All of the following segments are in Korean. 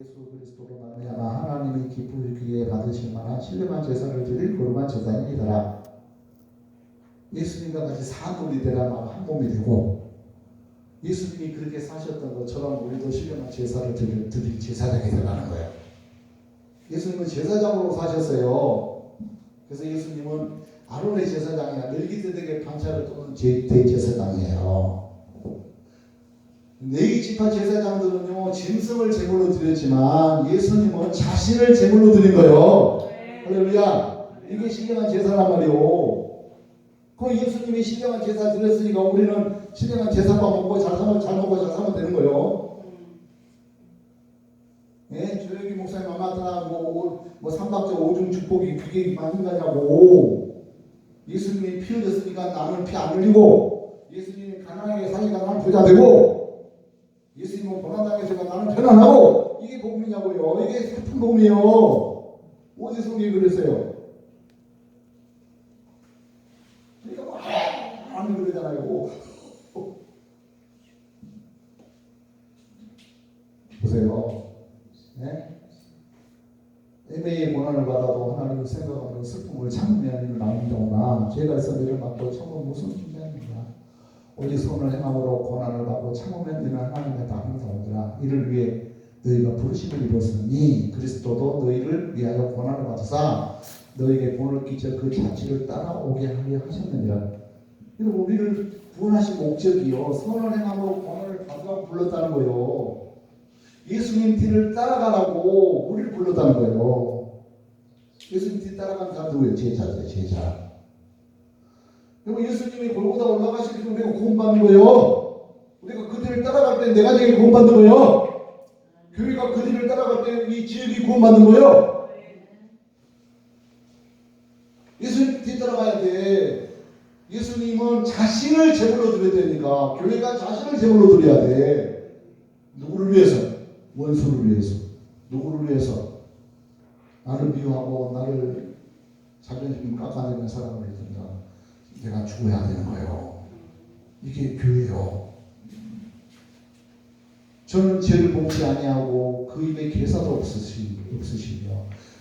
예수 그리스도로 말미암아 하나님이 기쁘시기에 받으실 만한 신령한 제사를 드릴 거룩한 제사이니라. 예수님과 같이 사도리 되라 한 몸이 되고 예수님이 그렇게 사셨던 것처럼 우리도 신령한 제사를 드릴, 드릴 제사장이 되라는 거예요. 예수님은 제사장으로 사셨어요. 그래서 예수님은 아론의 제사장이 아니라 멜기세덱의 반차를 도는 제, 대제사장이에요. 네기 지파 제사장들은요 짐승을 제물로 드렸지만 예수님은 자신을 제물로 드린 거예요. 할렐루야. 이게 신령한 제사란 말이요. 그 예수님이 신령한 제사 드렸으니까 우리는 신령한 제사만 먹고 잘 살면 잘 먹고 잘 살면 되는 거예요. 예, 조영기 목사님 아마타 뭐, 뭐 삼박자 오중 축복이 그게 맞는 거냐고. 예수님이 피 흘렸으니까 나는 피 안 흘리고 예수님이 가난하게 살니까 나는 부자 되고 고난당해서가 나는 편안하고 이게 복음이냐고요. 이게 슬픈 복음이에요. 우리 그랬어요? 그러니까 뭐 안 그러잖아요. 보세요. 네? 애매의 고난을 받아도 하나님을 생각하는 슬픔을 참으면 나옵니다나 죄가 있어 내를 맞고 참으면 무슨? 오직 손을 행함으로 고난을 받고 참으면 너는 하나님의 다 행사오더라. 이를 위해 너희가 부르심을 입었으니 그리스도도 너희를 위하여 고난을 받으사 너희에게 본을 끼쳐 그 자취를 따라오게 하려 하셨느니라. 여러분 우리를 구원하신 목적이요. 선을 행함으로 고난을 받으라고 불렀다는 거예요. 예수님 뒤를 따라가라고 우리를 불렀다는 거예요. 예수님 뒤 따라가는 사람 누구예요? 제자죠, 제자. 그리고 예수님이 골고다 올라가실 때 우리가 구원받는 거예요. 우리가 그 뒤를 따라갈 때 내가 제일 구원받는 거예요. 교회가 그 뒤를 따라갈 때 이 지역이 구원받는 거예요. 예수님 뒤 따라가야 돼. 예수님은 자신을 제물로 드려야 되니까 교회가 자신을 제물로 드려야 돼. 누구를 위해서? 원수를 위해서. 누구를 위해서? 나를 미워하고 나를 자존심 깎아내는 사람을 위해서 내가 죽어야 되는 거예요. 이게 교회요. 저는 죄를 봉지 아니하고 그 입에 개사도 없으시, 없으시며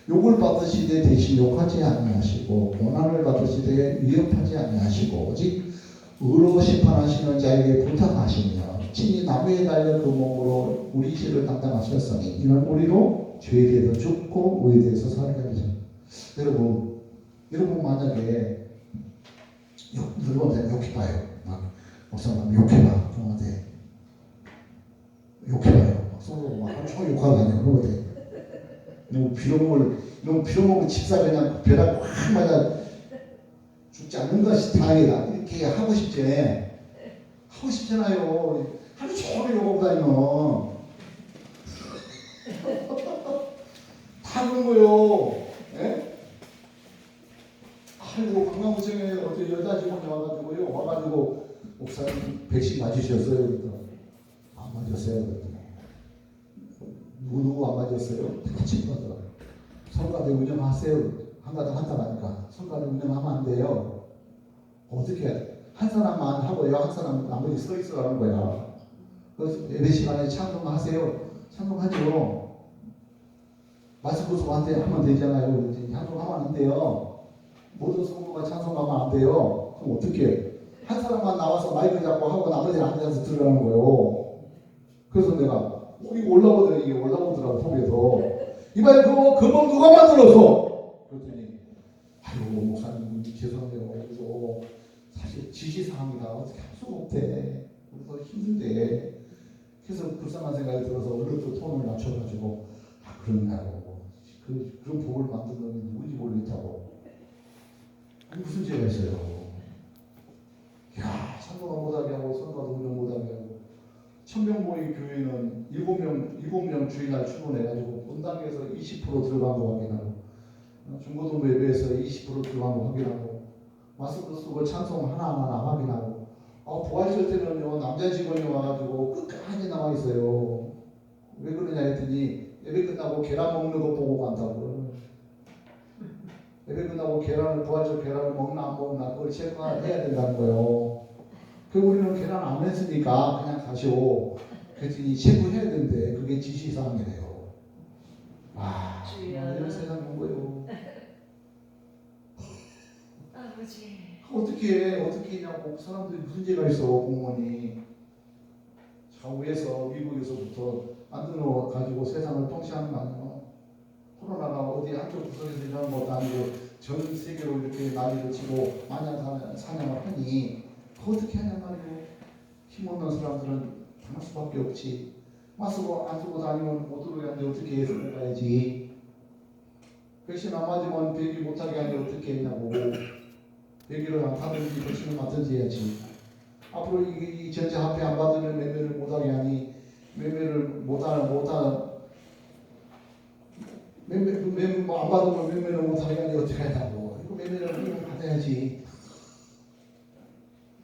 욕을 받으시되 대신 욕하지 아니하시고 고난을 받으시되 위협하지 아니하시고 오직 의로 심판하시는 자에게 부탁하시며 친히 나무에 달려 그 몸으로 우리 죄를 담당하셨으니 이는 우리로 죄에 대해서 죽고 의에 대해서 살게 하시니 여러분 여러분 만약에 욕, 누구한테 욕해봐요. 막 목사님 욕해봐. 누구한테 욕해봐요. 막 서로 막 하루 종일 욕하고 다녀요. 누구한테 너무 빌어먹을 너무 빌어먹은 집사 그냥 벼락 확 맞아 죽지 않는 것이 다행이다. 이렇게 하고 싶지. 하고 싶잖아요. 하루 종일 욕하고 다니면 다 그런 거예요. 예? 아이고 관광구청에 어떤 여자 직원이 와가지고요 와가지고 목사님 백신 맞으셨어요? 그랬더니 안 맞았어요. 그랬더니 누구 누구 안 맞았어요? 같이 맞더라고요 성가대 운영하세요. 한가닥 한다고 하니까 성가대 운영하면 안 돼요. 어떻게 한 사람만 하고요. 한 사람 나머지 서 있으라는 거야. 그래서 예배 시간에 찬송하세요. 찬송하죠. 마스크 소한테 하면 되잖아요. 찬송하면 안 돼요 모든 성도가 찬송하면 안 돼요. 그럼 어떻게? 한 사람만 나와서 마이크 잡고 하고 나머지는 앉아서 들으라는 거예요. 그래서 내가 어, 이거 올라오더라 이게 올라오더라고 속에서 이봐요 그거 그거 누가 만들어서? 그랬더니 아이고 목사님 죄송해요. 그래서 사실 지시사항이다 어떻게 할 수가 없대. 그래서 힘들대. 그래서 불쌍한 생각이 들어서 얼른 또 톤을 낮춰가지고 아 그런가요. 그, 그런 복을 만든 놈이 누군지 모르겠다고. 무슨 죄가 있어요? 야, 찬송가 못하게 하고 선거도 운영 못하게 하고 천명 모의 교회는 일곱 명 일곱 명 주일날 출근해가지고 분당에서 20% 들어간 거 확인하고 어, 중고등부 예배에서 20% 들어간 거 확인하고 마스크 쓰고 찬송 하나하나 확인하고 아, 부활절 때는요 남자 직원이 와가지고 끝까지 나와 있어요. 왜 그러냐 했더니 예배 끝나고 계란 먹는 거 보고 간다고. 예배 끝나고 계란을 부활절 계란을 먹나 안 먹나 그걸 체크해야 된다는 거예요. 그 우리는 계란 안 했으니까 그냥 가시오. 그랬더니 체크해야 된대. 그게 지시사항이래요. 정말 이런 세상이 온 거예요. 아버지. 어떻게 해? 어떻게 했냐고 사람들이 무슨 죄가 있어 공무원이 좌우에서 미국에서부터 만들어 가지고 세상을 통치하는 거 아니야? 코로나가 어디 한쪽 구석에서 일하는 것도 아니고 전 세계로 이렇게 난리를 치고 마냥 사냥- 사냥을 하니 어떻게 하냐 말이에요. 힘없는 사람들은 당할 수밖에 없지. 마스크 안 쓰고 다니면 못 들어가는데 어떻게 해서 가야지. 백신 안 맞으면 배기 못하게 하니 어떻게 했냐고. 얘기를 안 하든지 백신을 맞든지 해야지. 앞으로 이, 이 전자화폐 안 받으면 매매를 못하게 하니 매매를 못하는 못하는 뭐안 받으면 매매를 못하게 하니 어떻게 하냐고. 이거 하면 받아야지.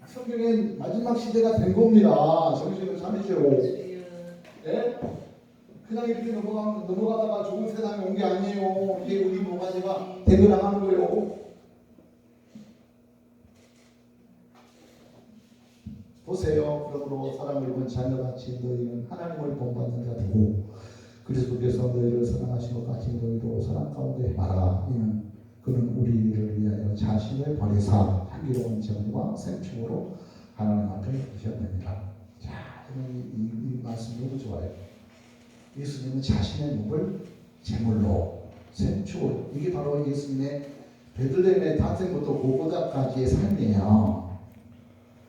성경엔 마지막 시대가 된 겁니다. 정신을 차리시오. 예? 그냥 이렇게 넘어가, 넘어가다가 좋은 세상에 온 게 아니에요. 이게 우리 모가지가 대변하는 거예요. 보세요. 그러므로 사랑을 입은 자녀같이 너희는 하나님을 본받는 자들고 그리스도께서 너희를 사랑하신 것 같이 너희도 사랑 가운데 해봐라. 이는 그는 우리를 위하여 자신을 버리사 향기로운 정과 생축으로 하나님 앞에 두셨느니라. 자, 이, 이, 이 말씀 너무 좋아요. 예수님은 자신의 몸을 제물로 생축으로 이게 바로 예수님의 베들레헴의 탄생부터 고고다까지의 삶이에요.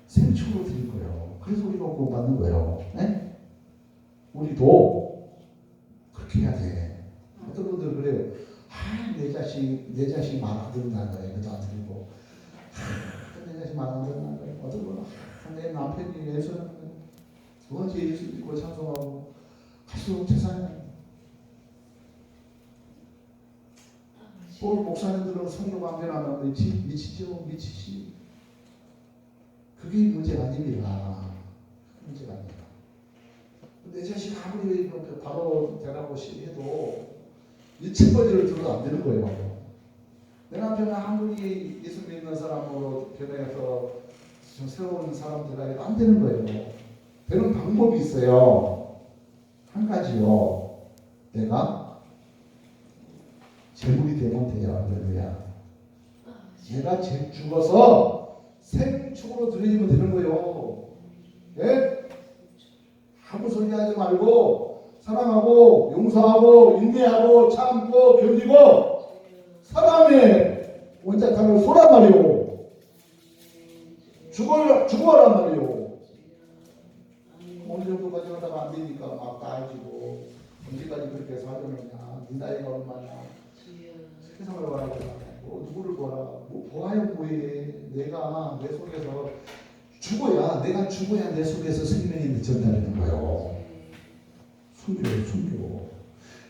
생축으로 드릴 거예요. 그래서 우리가 구원받는 거예요. 네? 우리도 그렇게 해야 돼. 어떤 분들 그래요. 아, 내 자식, 내 자식 말안 듣는다는 거예요. 그도 안 들고. 아, 내 자식 말안 듣는다는 거예요. 어떤 분은 아, 내 남편이 예수는 언제 예수 믿고 찬송하고 갈수록 세상에. 또 목사님들은 성령 미치, 미치죠. 미치지. 그게 문제가 아닙니다. 문제가 아닙니다. 내 자식 아무리 바로 되라고 해도 일체버지를 들어도 안 되는 거예요. 내 남편은 아무리 예수 믿는 사람으로 변해서 좀 새로운 사람 되라 해도 안 되는 거예요. 되는 방법이 있어요. 한 가지요. 내가 재물이 되면 돼요. 할렐루야. 얘가 제 죽어서 생축으로 드리면 되는 거예요. 예? 아무 소리 하지 말고 사랑하고 용서하고 인내하고 참고 견디고 사람의 원자탄을 쏘란 말이오. 죽어 죽어란 말이오. 어느 정도까지 하다가 안 되니까 막 나아지고 언제까지 그렇게 살려느냐? 네 나이가 얼마냐? 세상을 바라고 뭐 누구를 보라 뭐 보아요 뭐해 내가 내 속에서 죽어야 내가 죽어야 내 속에서 생명이 전달되는 거예요 순교예요 순교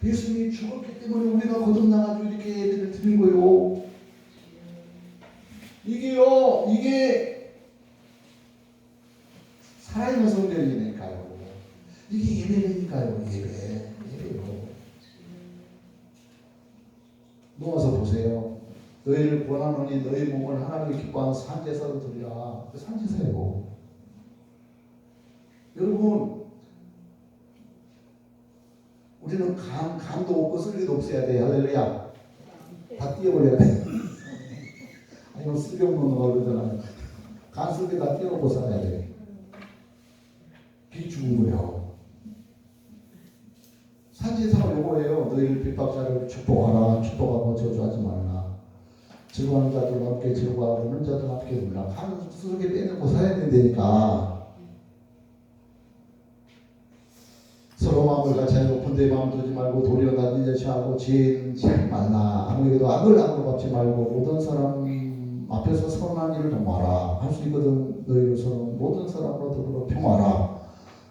예수님이 죽었기 때문에 우리가 거듭나가지고 이렇게 예배를 드린 거예요 이게요 이게 살아있는 성전이니까요 이게 예배니까요 예배 예배요 누워서 보세요. 너희를 권하노니 너희 몸을 하나님을 기뻐하는 산제사로 드리라. 그 산제사예요. 여러분, 우리는 간, 간도 없고 쓸기도 없어야 돼. 할렐루야. 다 띄워버려야 돼. 아니면 쓸데없는 거 그러잖아요. 간 쓸게 다 띄워놓고 살아야 돼. 비 죽은 거예요. 산지사가 요거예요. 너희를 핍박자를 축복하라. 축복하고 저주하지 말라. 즐거워하는 자들 함께 즐거워하고 우는 자들 함께 울라. 한 수석에 빼놓고 살아야 된다니까. 서로 마음을 같이 하고 군대의 마음 두지 말고 도리어 나는 지혜는 지하지 말라. 아무에게도 악을 악으로 갚지 말고 모든 사람 앞에서 선한 일을 도모하라. 할 수 있거든 너희로서는 모든 사람으로 더불어 평화라.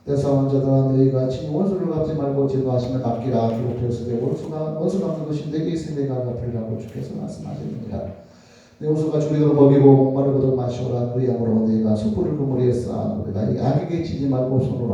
대사원 자들아 너희가 친히 원수를 갚지 말고 제도하시면 갚기라 기록되었으되 원수가 원수 갚는 것이 내게 있으니 내가 갚으리라고 주께서 말씀하셨느니라 내 원수가 주리도록 먹이고 목마르고도 마시오라 그 양으로 너희가 숯불을 그물에 쌓아 너희가 악에게 지지 말고 손으로